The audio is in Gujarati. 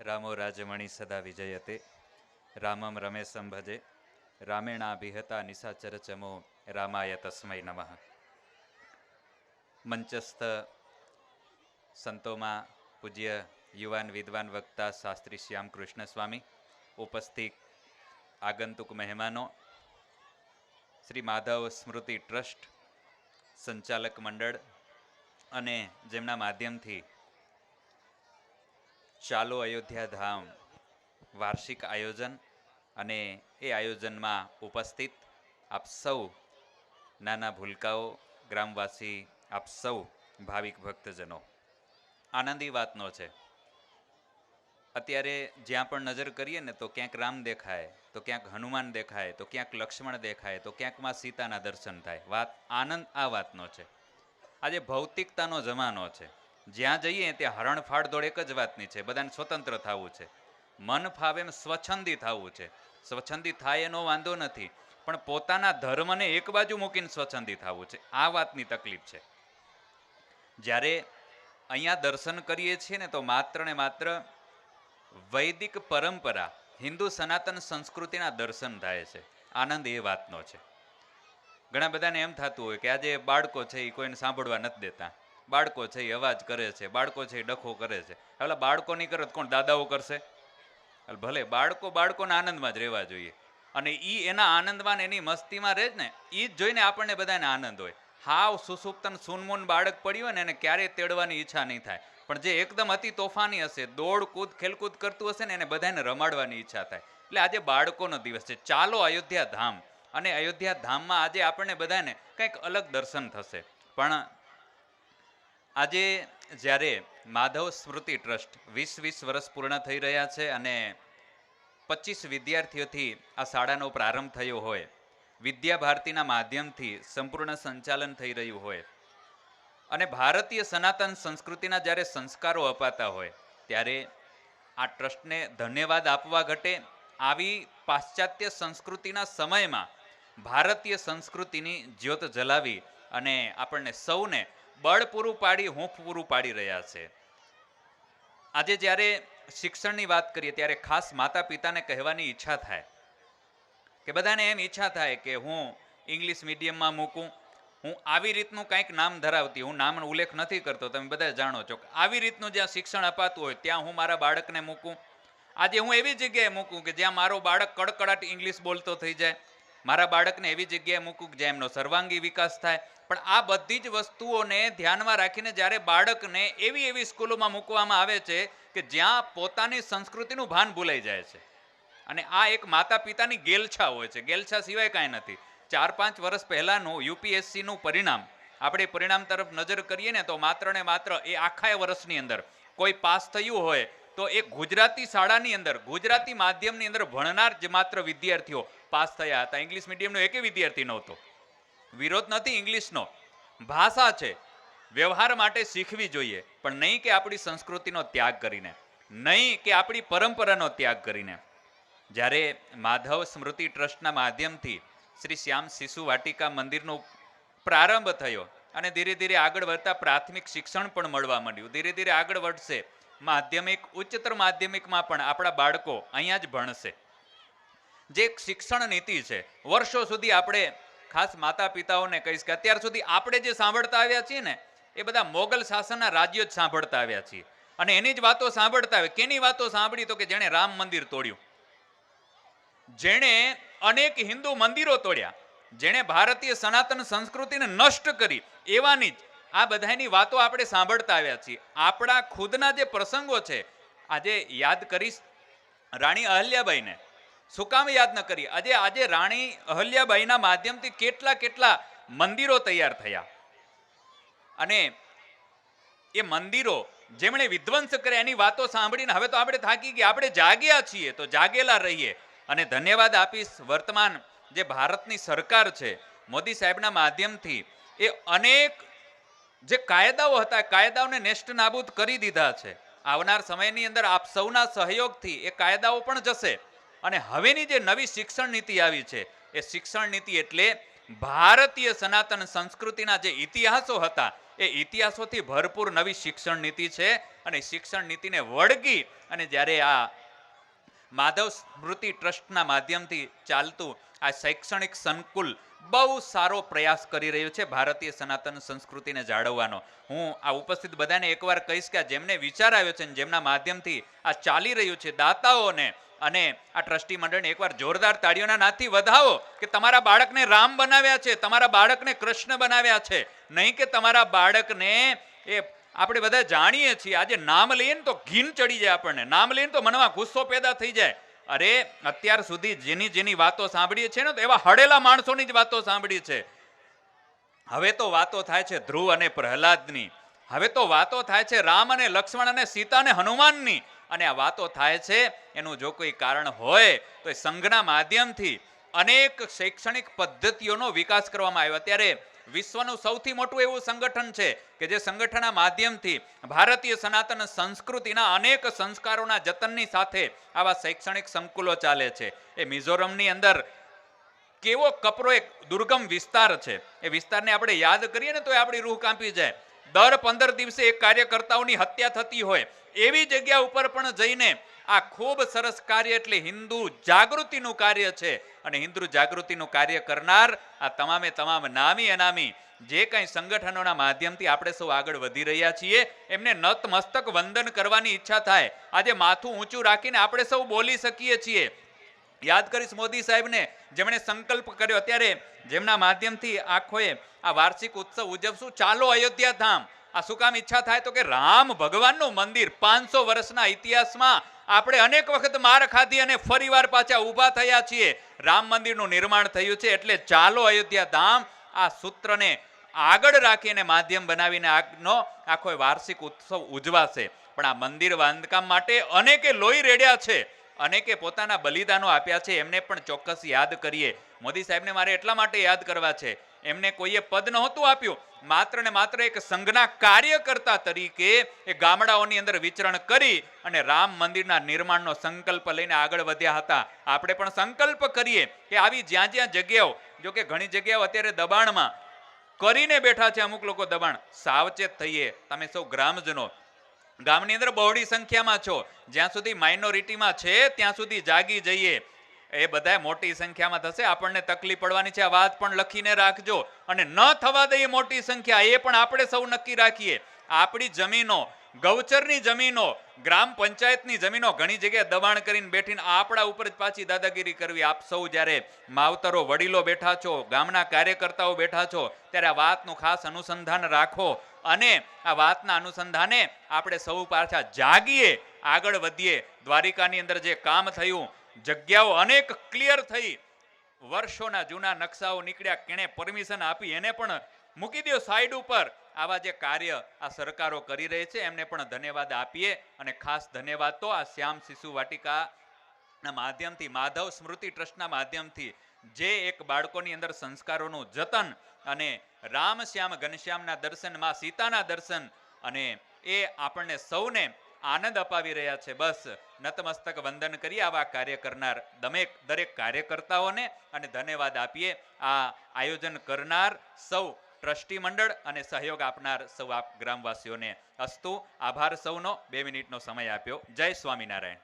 રામો રાજમણી સદા વિજયતે. રામમ રમેશમ ભજે. રામેણાભિહતા નિશાચર ચમો રામાય તસ્મૈ નમઃ. મંચસ્થ સંતોમાં પૂજ્ય યુવાન વિદ્વાન વક્તા શાસ્ત્રી શ્યામ કૃષ્ણ સ્વામી ઉપસ્થિત આગંતુક મહેમાનો. શ્રી માધવ સ્મૃતિ ટ્રસ્ટ સંચાલક મંડળ. અને જેમના માધ્યમથી ચાલો અયોધ્યા ધામ વાર્ષિક આયોજન અને એ આયોજનમાં ઉપસ્થિત આપ સૌ નાના ભૂલકાઓ, ગ્રામવાસી, આપ સૌ ભાવિક ભક્તજનો. આનંદી વાતનો છે. અત્યારે જ્યાં પણ નજર કરીએ ને તો ક્યાંક રામ દેખાય, તો ક્યાંક હનુમાન દેખાય, તો ક્યાંક લક્ષ્મણ દેખાય, તો ક્યાંકમાં સીતાના દર્શન થાય. વાત આનંદ આ વાતનો છે. આજે ભૌતિકતાનો જમાનો છે. જ્યાં જઈએ ત્યાં હરણફાળ દોડ એક જ વાતની છે. બધાને સ્વતંત્ર થવું છે. મન ફાવે એમ સ્વચ્છંદી થવું છે. સ્વચ્છંદી થાય એનો વાંધો નથી. પણ પોતાના ધર્મને એક બાજુ મૂકીને સ્વચ્છંદી થવું છે. આ વાતની તકલીફ છે. જ્યારે અહીંયા દર્શન કરીએ છીએ ને તો માત્ર ને માત્ર વૈદિક પરંપરા, હિન્દુ સનાતન સંસ્કૃતિના દર્શન થાય છે. આનંદ એ વાતનો છે. ઘણા બધાને એમ થતું હોય કે આજે બાળકો છે એ કોઈને સાંભળવા નથી દેતા. બાળકો છે એ અવાજ કરે છે, બાળકો છે એ ડખો કરે છે. એટલે બાળકો નહીં કરે કોણ દાદાઓ કરશે? ભલે, બાળકો બાળકોના આનંદમાં જ રહેવા જોઈએ. અને એ એના આનંદમાં એની મસ્તીમાં રહે જ ને એ જ જોઈને આપણને બધાને આનંદ હોય. હાવ સુસુપ્તન સુનમુન બાળક પડ્યું હોય ને, એને ક્યારેય તેડવાની ઈચ્છા નહીં થાય. પણ જે એકદમ અતિ તોફાની હશે, દોડ કૂદ, ખેલકૂદ કરતું હશે ને, એને બધાને રમાડવાની ઈચ્છા થાય. એટલે આજે બાળકોનો દિવસ છે. ચાલો અયોધ્યા ધામ. અને અયોધ્યા ધામમાં આજે આપણને બધાને કંઈક અલગ દર્શન થશે. પણ આજે જ્યારે માધવ સ્મૃતિ ટ્રસ્ટ વીસ વીસ વર્ષ પૂર્ણ થઈ રહ્યા છે અને પચીસ વિદ્યાર્થીઓથી આ શાળાનો પ્રારંભ થયો હોય, વિદ્યા ભારતીના માધ્યમથી સંપૂર્ણ સંચાલન થઈ રહ્યું હોય અને ભારતીય સનાતન સંસ્કૃતિના જ્યારે સંસ્કારો અપાતા હોય, ત્યારે આ ટ્રસ્ટને ધન્યવાદ આપવા ઘટે આવી પાશ્ચાત્ય સંસ્કૃતિના સમયમાં ભારતીય સંસ્કૃતિની જ્યોત જલાવી અને આપણને સૌને બળ પૂરું પાડી, હૂંફ પૂરું પાડી રહ્યા છે. આજે જ્યારે શિક્ષણની વાત કરીએ, ત્યારે ખાસ માતા પિતાને કહેવાની ઈચ્છા થાય. કે બધાને એમ ઈચ્છા થાય કે હું ઇંગ્લિશ મીડિયમમાં મૂકું, હું આવી રીતનું કંઈક નામ ધરાવતી, હું નામનો ઉલ્લેખ નથી કરતો, તમે બધા જાણો છો કે આવી રીતનું જ્યાં શિક્ષણ અપાતું હોય, ત્યાં હું મારા બાળકને મૂકું. આજે હું એવી જગ્યાએ મૂકું કે જ્યાં મારો બાળક કડકડાટ ઇંગ્લિશ બોલતો થઈ જાય મારા બાળકને એવી જગ્યાએ મૂકું જ્યાં એમનો સર્વાંગી વિકાસ થાય. પણ આ બધી જ વસ્તુઓને ધ્યાનમાં રાખીને જ્યારે બાળકને એવી એવી સ્કૂલોમાં મૂકવામાં આવે છે કે જ્યાં પોતાની સંસ્કૃતિનું ભાન ભૂલાઈ જાય છે. અને આ એક માતા પિતાની ગેલછા હોય છે. ગેલછા સિવાય કાંઈ નથી. ચાર પાંચ વર્ષ પહેલાંનું યુપીએસસીનું પરિણામ, આપણે પરિણામ તરફ નજર કરીએ ને તો માત્ર ને માત્ર એ આખા વર્ષની અંદર કોઈ પાસ થયું હોય તો એ ગુજરાતી શાળાની અંદર, ગુજરાતી માધ્યમની અંદર ભણનાર જ માત્ર વિદ્યાર્થીઓ પાસ થયા હતા. ઇંગ્લિશ મીડિયમનો એકે વિદ્યાર્થી નહોતો. વિરોધ નથી ઇંગ્લિશનો ભાષા છે. વ્યવહાર માટે શીખવી જોઈએ, પણ નહીં કે આપણી સંસ્કૃતિનો ત્યાગ કરીને. નહીં કે આપણી પરંપરાનો ત્યાગ કરીને. જ્યારે માધવ સ્મૃતિ ટ્રસ્ટના માધ્યમથી શ્રી શ્યામ શિશુ વાટિકા મંદિરનો પ્રારંભ થયો અને ધીરે ધીરે આગળ વધતા પ્રાથમિક શિક્ષણ પણ મળવા માંડ્યું. ધીરે ધીરે આગળ વધશે. માધ્યમિક, ઉચ્ચતર માધ્યમિકમાં પણ આપણા બાળકો અહીંયા જ ભણશે. જે એક શિક્ષણ નીતિ છે, વર્ષો સુધી આપણે ખાસ માતા પિતાઓને કહીશ કે અત્યાર સુધી આપણે જે સાંભળતા આવ્યા છીએ ને, એ બધા મોગલ શાસનના રાજ્યો જ સાંભળતા આવ્યા છીએ. અને એની જ વાતો સાંભળતા આવે કેની વાતો સાંભળી તો કે જેણે રામ મંદિર તોડ્યું? જેણે અનેક હિન્દુ મંદિરો તોડ્યા. જેણે ભારતીય સનાતન સંસ્કૃતિને નષ્ટ કરી, એવાની જ આ બધાની વાતો આપણે સાંભળતા આવ્યા છીએ. આપણા ખુદના જે પ્રસંગો છે, આજે યાદ કરીશ રાણી અહલ્યાબાઈને. શું કામ યાદ ન કરી આજે આજે રાણી અહલ્યાબાઈના માધ્યમથી કેટલા કેટલા મંદિરો તૈયાર થયા. અને એ મંદિરો જેમણે વિધ્વંસ કર્યા એની વાતો સાંભળીને હવે તો આપણે થાકી ગયા. આપણે જાગ્યા છીએ તો જાગેલા રહીએ. અને ધન્યવાદ આપીશ વર્તમાન જે ભારતની સરકાર છે, મોદી સાહેબના માધ્યમથી એ અનેક જે કાયદાઓ હતા કાયદાઓને નેષ્ટ નાબૂદ કરી દીધા છે. આવનાર સમયની અંદર આપ સૌના સહયોગથી એ કાયદાઓ પણ જશે. અને હવેની જે નવી શિક્ષણ નીતિ આવી છે, એ શિક્ષણ નીતિ એટલે ભારતીય સનાતન સંસ્કૃતિના જે ઇતિહાસો હતા, એ ઇતિહાસોથી ભરપૂર નવી શિક્ષણ નીતિ છે. અને શિક્ષણ નીતિને વળગી અને જ્યારે આ માધવ સ્મૃતિ ટ્રસ્ટના માધ્યમથી ચાલતું આ શૈક્ષણિક સંકુલ બહુ સારો પ્રયાસ કરી રહ્યું છે ભારતીય સનાતન સંસ્કૃતિને જાળવવાનો. હું આ ઉપસ્થિત બધાને એકવાર કહીશ કે જેમને વિચાર આવ્યો છે જેમના માધ્યમથી આ ચાલી રહ્યું છે દાતાઓને અને આ ટ્રસ્ટી મંડળને એકવાર જોરદાર તાળીઓના નાથી વધાવો કે તમારા બાળકને રામ બનાવ્યા છે, તમારા બાળકને કૃષ્ણ બનાવ્યા છે. નહીં કે તમારા બાળકને એ આપણે બધા જાણીએ છીએ, આજે નામ લઈએ તો ઘીન ચડી જાય આપણને. નામ લઈએ તો મનમાં ગુસ્સો પેદા થઈ જાય. અરે, અત્યાર સુધી જેની જેની વાતો સાંભળીએ છીએ ને, તો એવા હડેલા માણસોની જ વાતો સાંભળી છે હવે તો વાતો થાય છે ધ્રુવ અને પ્રહલાદની. હવે તો વાતો થાય છે રામ અને લક્ષ્મણ અને સીતા અને હનુમાનની. અને આ વાતો થાય છે, એનું જો કોઈ કારણ હોય, તો એ સંઘના માધ્યમથી અનેક શૈક્ષણિક પદ્ધતિઓનો વિકાસ કરવામાં આવ્યો. અત્યારે વિશ્વનું સૌથી મોટું એવું સંગઠન છે કે જે સંગઠનના માધ્યમથી ભારતીય સનાતન સંસ્કૃતિના અનેક સંસ્કારોના જતનની સાથે આવા શૈક્ષણિક સંકુલો ચાલે છે. એ મિઝોરમની અંદર કેવો કપરો એક દુર્ગમ વિસ્તાર છે. એ વિસ્તારને આપણે યાદ કરીએ ને તો એ આપણી રૂહ કાંપી જાય. દર પંદર દિવસે એક કાર્યકર્તાઓની હત્યા થતી હોય. એવી જગ્યા ઉપર પણ જઈને આ ખૂબ સરસ કાર્ય એટલે હિન્દુ જાગૃતિનું કાર્ય છે. અને હિન્દુ જાગૃતિનું કાર્ય કરનાર આ તમામે તમામ નામી અનામી જે કંઈ સંગઠનોના માધ્યમથી આપણે સૌ આગળ વધી રહ્યા છીએ, એમને નતમસ્તક વંદન કરવાની ઈચ્છા થાય. આજે માથું ઊંચું રાખીને આપણે સૌ બોલી શકીએ છીએ. યાદ કરીશ મોદી સાહેબને, જેમણે સંકલ્પ કર્યો અત્યારે જેમના માધ્યમથી આખોએ આ વાર્ષિક ઉત્સવ ઉજવશું. ચાલો અયોધ્યા ધામ. આ શું કામ ઈચ્છા થાય તો કે રામ ભગવાનનું મંદિર પાંચસો વર્ષના ઇતિહાસમાં આપણે અનેક વખત માર ખાધી અને ફરીવાર પાછા ઊભા થયા છીએ. રામ મંદિરનું નિર્માણ થયું છે એટલે ચાલો અયોધ્યા ધામ આ સૂત્રને આગળ રાખીને માધ્યમ બનાવીને આગનો આખો વાર્ષિક ઉત્સવ ઉજવાશે. પણ આ મંદિર બાંધકામ માટે અનેકે લોહી રેડ્યા છે. અનેકે પોતાના બલિદાનો આપ્યા છે. એમને પણ ચોક્કસ યાદ કરીએ. મોદી સાહેબને મારે એટલા માટે યાદ કરવા છે. એમને કોઈએ પદ નહોતું આપ્યું. માત્ર ને માત્ર એક સંઘના કાર્યકર્તા તરીકે એ ગામડાઓની અંદર વિચરણ કરી અને રામ મંદિરના નિર્માણનો સંકલ્પ લઈને આગળ વધ્યા હતા. આપણે પણ સંકલ્પ કરીએ કે આવી જ્યાં જ્યાં જગ્યાઓ, જો કે ઘણી જગ્યાઓ અત્યારે દબાણમાં, કરીને બેઠા છે અમુક લોકો દબાણ. સાવચેત થઈએ, તમે સૌ ગ્રામજનો. ગામની અંદર બહોળી સંખ્યામાં છો. જ્યાં સુધી માઇનોરિટીમાં છે, ત્યાં સુધી જાગી જઈએ. એ બધા મોટી સંખ્યામાં થશે. આપણને તકલીફ પડવાની છે. આ વાત પણ લખીને રાખજો. અને ન થવા દઈએ મોટી સંખ્યા, એ પણ આપણે સૌ નક્કી રાખીએ. આપણી જમીનો, ગૌચરની જમીનો, ગ્રામ પંચાયતની જમીનો ઘણી જગ્યાએ દબાણ કરીને બેઠીને આપણા ઉપર જ પાછી દાદાગીરી કરવી. આપ સૌ જ્યારે માવતરો, વડીલો બેઠા છો, ગામના કાર્યકર્તાઓ બેઠા છો, ત્યારે આ વાતનું ખાસ અનુસંધાન રાખો. અને આ વાતના અનુસંધાને આપણે સૌ પાછા જાગીએ, આગળ વધીએ. દ્વારિકાની અંદર જે કામ થયું જગ્યાઓ અનેક ક્લિયર થઈ. વર્ષોના જૂના નકશાઓ નીકળ્યા. કેણે પરમિશન આપી? એને પણ મૂકી દો સાઈડ ઉપર. આવા જે કાર્ય આ સરકારો કરી રહી છે, એમને પણ ધન્યવાદ આપીએ. અને ખાસ ધન્યવાદ તો આ શ્યામ શિશુ વાટિકાના માધ્યમથી, માધવ સ્મૃતિ ટ્રસ્ટના માધ્યમથી, જે એક બાળકોની અંદર સંસ્કારોનું જતન અને રામ શ્યામ ઘનશ્યામના દર્શન, માં સીતાના દર્શન અને એ આપણને સૌને આનંદ અપાવી રહ્યા છે. બસ નતમસ્તક વંદન કરી આવા કાર્ય કરનાર દમેક દરેક કાર્યકર્તાઓને અને ધન્યવાદ આપીએ. આ આયોજન કરનાર સૌ ટ્રસ્ટી મંડળ અને સહયોગ આપનાર સૌ આપ ગ્રામવાસીઓને અસ્તુ. આભાર સૌનો. બે મિનિટનો સમય આપ્યો. જય સ્વામિનારાયણ.